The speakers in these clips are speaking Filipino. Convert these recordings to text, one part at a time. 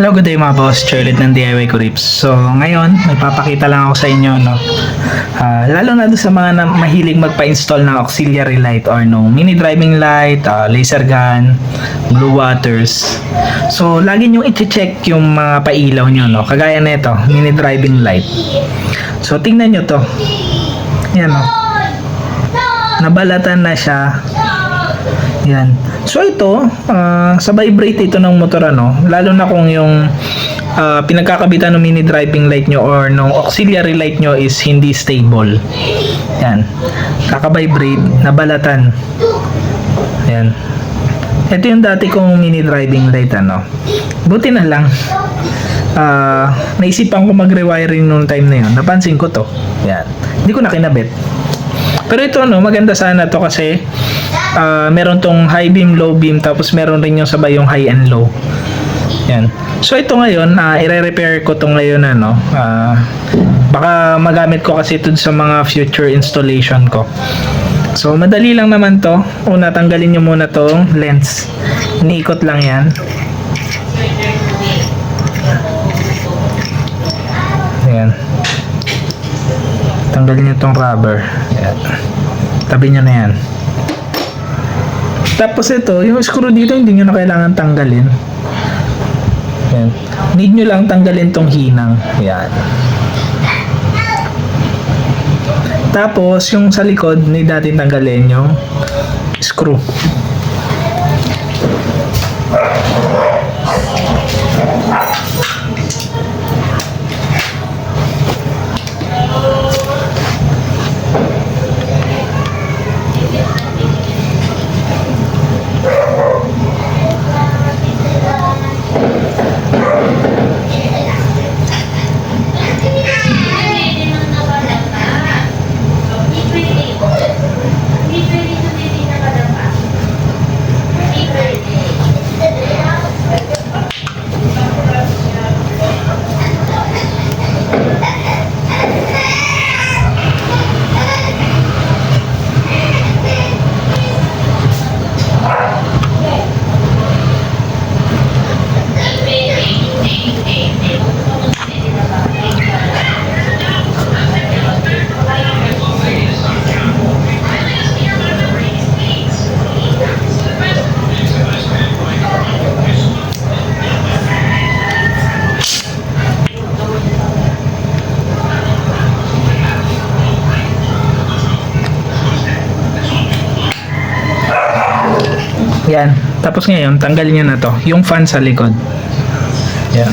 Hello, good day mga boss. Charlotte ng DIY Kurips. So, ngayon, magpapakita lang ako sa inyo, no? Ah, lalo na doon sa mga na mahilig magpa-install ng auxiliary light or no mini driving light, ah, laser gun, blue waters. So, lagi nyo i-check yung mga pailaw nyo, no? Kagaya nito, mini driving light. So, tingnan nyo to. Yan, no? Nabalatan na siya. Yan. So ito, ah, sa vibrate ito ng motor ano, lalo na kung yung ah, pinagkakabitan ng mini driving light nyo or ng auxiliary light nyo is hindi stable. Yan. Kaka-vibrate, nabalatan. Yan. Ito yung dati kong mini driving light ano. Buti na lang. Ah, naisipan ko mag-rewiring noong time na yun. Napansin ko to. Yan. Hindi ko na kinabit. Pero ito ano, maganda sana to kasi ah, meron tong high beam, low beam, tapos meron rin yung sabay yung high and low. Yan. So ito ngayon, ah, i-repair ko to ngayon ano. ah, baka magamit ko kasi ito sa mga future installation ko. So madali lang naman to. Una tanggalin nyo muna tong lens. Iniikot lang yan. Ayan. Tanggalin nyo tong rubber. Ayan. Tabi nyo na yan. Tapos ito, yung screw dito hindi nyo na kailangan tanggalin. Ayan. Need nyo lang tanggalin tong hinang. Ayan. Tapos, yung sa likod, need natin tanggalin yung screw. Yan. Tapos ngayon, tanggalin nyo na to. Yung fan sa likod. Yan.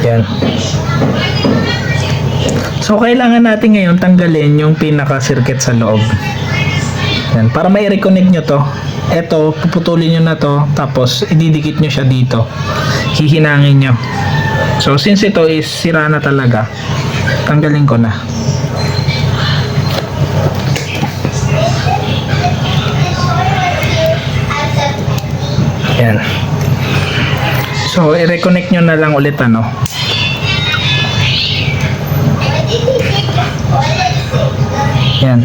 Yan. So, kailangan natin ngayon tanggalin yung pinaka-circuit sa loob. Yan. Para may reconnect nyo to, eto, puputulin nyo na to, tapos ididikit nyo siya dito. Hihinangin nyo. So, since ito is sira na talaga, tanggalin ko na. Yan. So, i-reconnect nyo na lang ulit ano. Yan.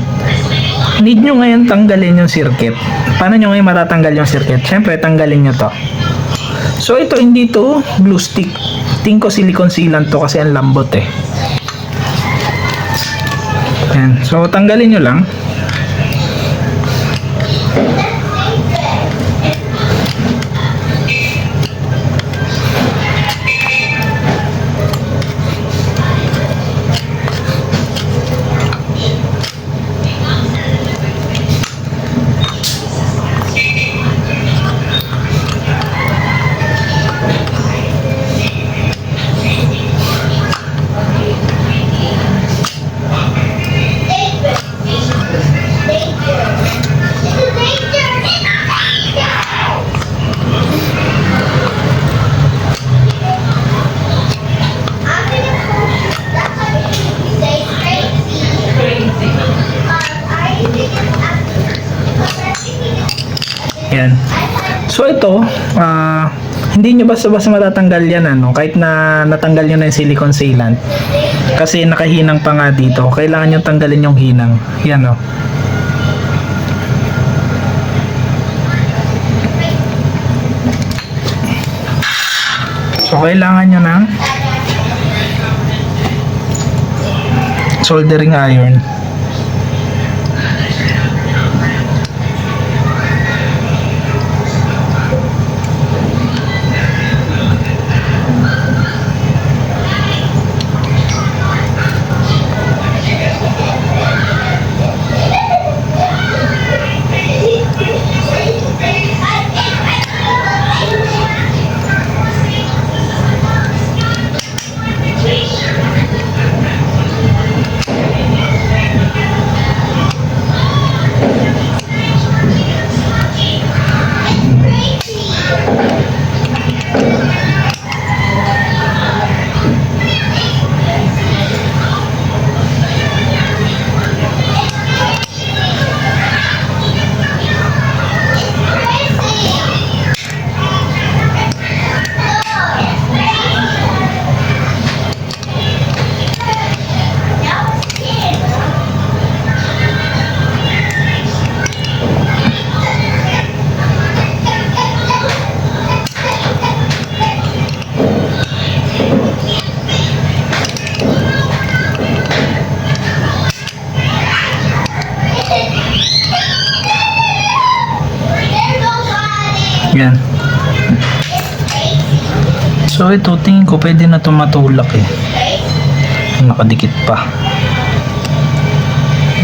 Need nyo ngayon tanggalin yung circuit. Paano nyo ngayon matatanggal yung circuit? Siyempre, tanggalin nyo to. So, ito hindi to glue stick. Tingin ko silicone sealant to kasi ang lambot eh. Yan. So, tanggalin nyo lang. Yan. So ito, ah hindi nyo basta-basta matatanggal yan ano, kahit na natanggal nyo na yung silicone sealant. Kasi nakahinang pa nga dito. Kailangan nyo tanggalin yung hinang. Yan o. So, kailangan nyo ng soldering iron. So ito, tingin ko pwede na ito matulak eh. Nakadikit pa.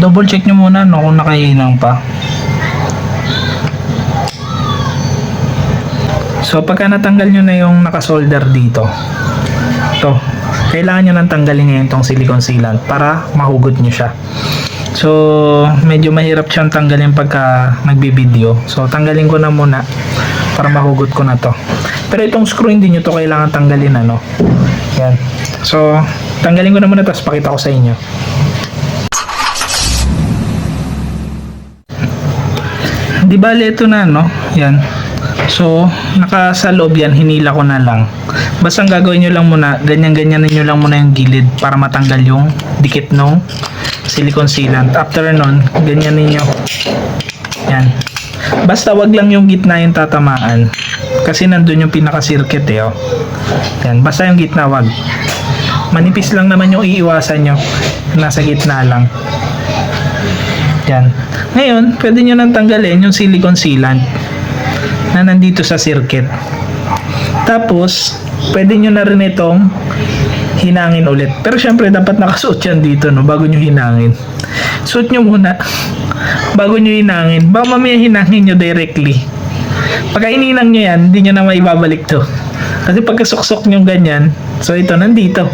Double check nyo muna no, kung nakahinang pa. So pagka natanggal nyo na yung nakasolder dito, to, kailangan nyo nang tanggalin ngayon tong silicone sealant para mahugot nyo siya. So, medyo mahirap siyang tanggalin pagka nagbibideo. So, tanggalin ko na muna para mahugot ko na to. Pero itong screw hindi nyo to kailangan tanggalin ano. Yan. So, tanggalin ko na muna tapos pakita ko sa inyo. Di bale ito na no. Yan. So, naka sa loob yan, hinila ko na lang. Basta ang gagawin nyo lang muna, ganyan-ganyan nyo lang muna yung gilid para matanggal yung dikit nung silicone sealant. After nun, ganyan ninyo. Yan. Basta wag lang yung gitna yung tatamaan. Kasi nandun yung pinaka-circuit eh. Oh. Yan. Basta yung gitna wag. Manipis lang naman yung iiwasan nyo. Nasa gitna lang. Yan. Ngayon, pwede nyo nang tanggalin yung silicone sealant na nandito sa circuit. Tapos, pwede nyo na rin itong hinangin ulit. Pero syempre, dapat nakasuot yan dito, no? Bago nyo hinangin. Suot nyo muna. Bago nyo hinangin. Baka mamaya hinangin nyo directly. Pagka ininang nyo yan, hindi nyo na maibabalik to. Kasi pagkasuksok nyo ganyan, so ito, nandito.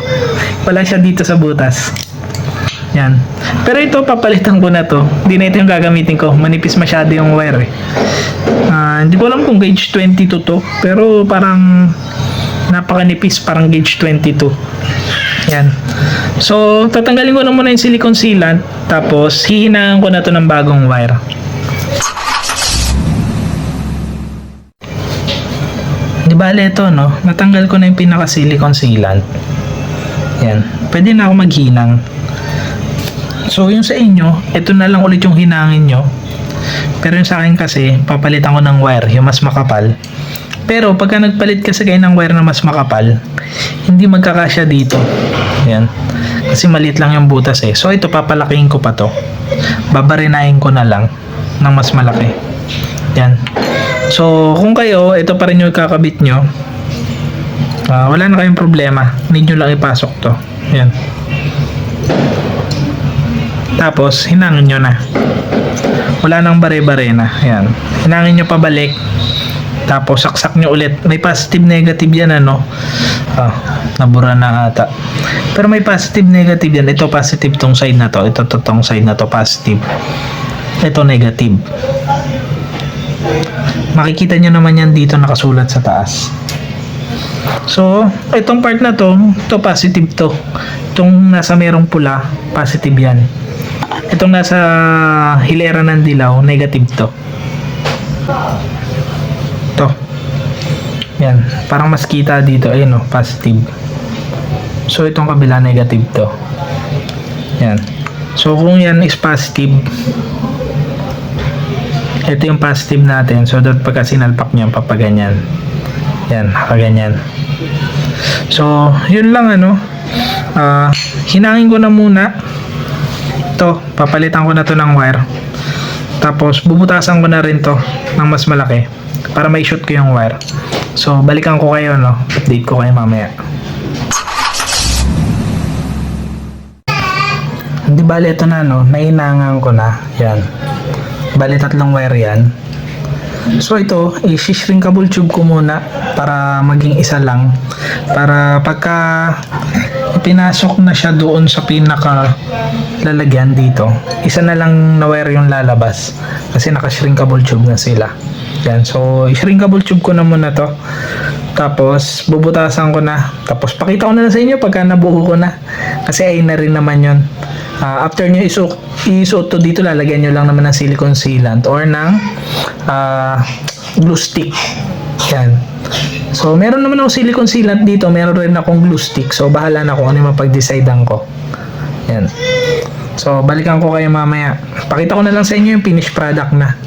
Wala siya dito sa butas. Yan. Pero ito, papalitan ko na to. Hindi na ito yung gagamitin ko. Manipis masyado yung wire eh. Ah, hindi ko alam kung gauge 22 to. Pero parang napakanipis. Parang gauge 22. Yan. So, tatanggalin ko na muna yung silicone sealant. Tapos, hihinangan ko na to ng bagong wire. Di bale ito, no? Natanggal ko na yung pinaka-silicone sealant. Yan. Pwede na ako maghinang. So, yung sa inyo, ito na lang ulit yung hinangin nyo. Pero yung sa akin kasi, papalitan ko ng wire, yung mas makapal. Pero pagka nagpalit kasi kayo ng wire na mas makapal, hindi magkakasya dito. Yan. Kasi maliit lang yung butas eh. So, ito papalakihin ko pa to. Babarinahin ko na lang ng mas malaki. Yan. So, kung kayo, ito pa rin yung kakabit nyo, ah, wala na kayong problema. Need nyo lang ipasok to. Yan. Tapos, hinangin nyo na. Wala nang bare-bare na. Ayan. Hinangin nyo pabalik. Tapos, saksak nyo ulit. May positive negative yan, ano? Ah, nabura na ata. Pero may positive negative yan. Ito positive tong side na to. Ito to tong side na to positive. Ito negative. Makikita nyo naman yan dito nakasulat sa taas. So, itong part na to, to positive to. Itong nasa merong pula, positive yan. Itong nasa hilera ng dilaw, negative to. To. Yan, parang mas kita dito, ayun no, positive. So itong kabila negative to. Yan. So kung yan is positive, ito yung positive natin. So doon pagka sinalpak niya, papaganyan. Yan, nakaganyan. So, yun lang ano. Ah, hinangin ko na muna. To, papalitan ko na to ng wire. Tapos bubutasan ko na rin to ng mas malaki para may shoot ko yung wire. So, balikan ko kayo no. Update ko kayo mamaya. Hindi bali ito na no, nainangan ko na. Yan. Bali tatlong wire yan. So ito, i-shrinkable tube ko muna para maging isa lang. Para pagka pinasok na siya doon sa pinaka lalagyan dito, isa na lang na wire yung lalabas. Kasi naka-shrinkable tube na sila. Yan, so i-shrinkable tube ko na muna to. Tapos bubutasan ko na. Tapos pakita ko na sa inyo pagka nabuo ko na. Kasi ay na rin naman yon. Ah, after nyo isuot, isuot to dito, lalagyan nyo lang naman ng silicone sealant or ng ah, glue stick. Yan. So, meron naman ako silicone sealant dito. Meron rin akong glue stick. So, bahala na kung ano yung mapag-decidean ko. Yan. So, balikan ko kayo mamaya. Pakita ko na lang sa inyo yung finished product na.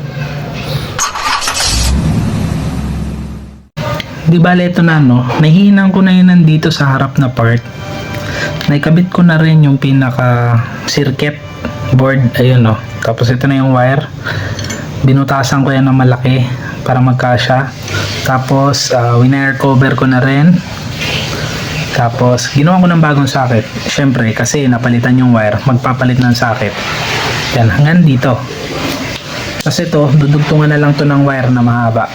Di bale ito na no, nahihinan ko na yun nandito sa harap na part. Naikabit ko na rin yung pinaka circuit board, ayun no. Tapos ito na yung wire. Binutasan ko yan ng malaki para magkasya. Tapos uh, winire cover ko na rin. Tapos ginawa ko ng bagong socket. Syempre kasi napalitan yung wire, magpapalit ng socket. Yan hanggang dito. Kasi ito, dudugtungan na lang to ng wire na mahaba.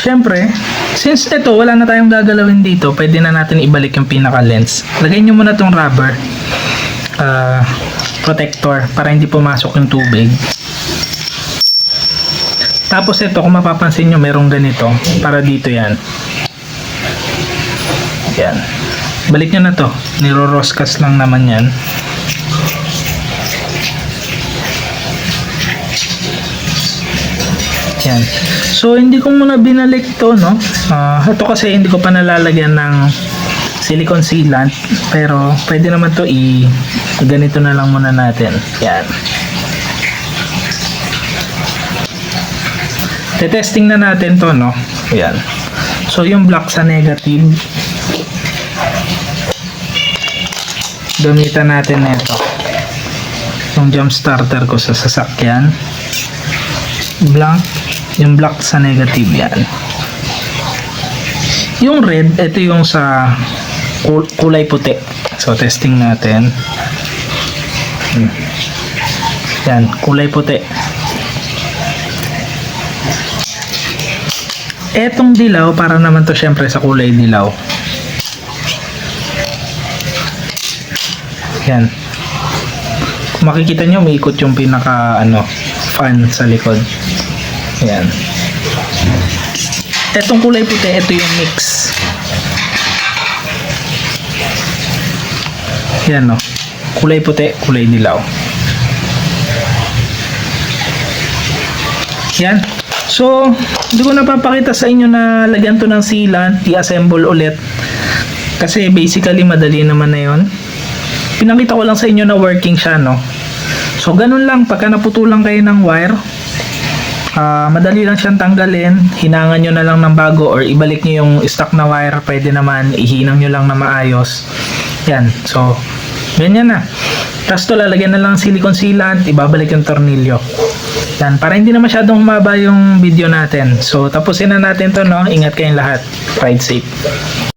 Siyempre, since ito wala na tayong gagalawin dito, pwede na natin ibalik yung pinaka lens. Lagay nyo muna tong rubber ah, protector para hindi pumasok yung tubig. Tapos ito, kung mapapansin nyo, merong ganito. Para dito yan. Yan. Balik nyo na to. Niro-roscas lang naman yan. Yan. So, hindi ko muna binalik to, no? Ah, ito kasi hindi ko pa nalalagyan ng silicone sealant. Pero, pwede naman to i... Ganito na lang muna natin. Yan. Tetesting na natin to, no? Yan. So, yung black sa negative. Gamitan natin nito. Yung jump starter ko sa sasakyan. Blank. Yung black sa negative yan. Yung red, ito yung sa kul- kulay puti. So, testing natin. Yan, kulay puti. Etong dilaw, para naman to syempre sa kulay dilaw. Yan. Kung makikita nyo, umiikot yung pinaka, ano, fan sa likod. Yan. Etong kulay puti, ito yung mix. Yan, no. Kulay puti, kulay dilaw. Yan. So, hindi ko napapakita sa inyo na lagyan to ng sealant, i-assemble ulit. Kasi basically, madali naman na yon. Pinakita ko lang sa inyo na working siya, no? So, ganun lang. Pagka naputulan kayo ng wire, ah, madali lang siyang tanggalin. Hinangan nyo na lang ng bago or ibalik nyo yung stock na wire. Pwede naman, ihinang nyo lang na maayos. Yan. So, ganyan na. Tapos to lalagyan na lang ng silicone sealant, ibabalik yung tornilyo. Yan, para hindi na masyadong humaba yung video natin. So, tapusin na natin to, no? Ingat kayong lahat. Ride safe.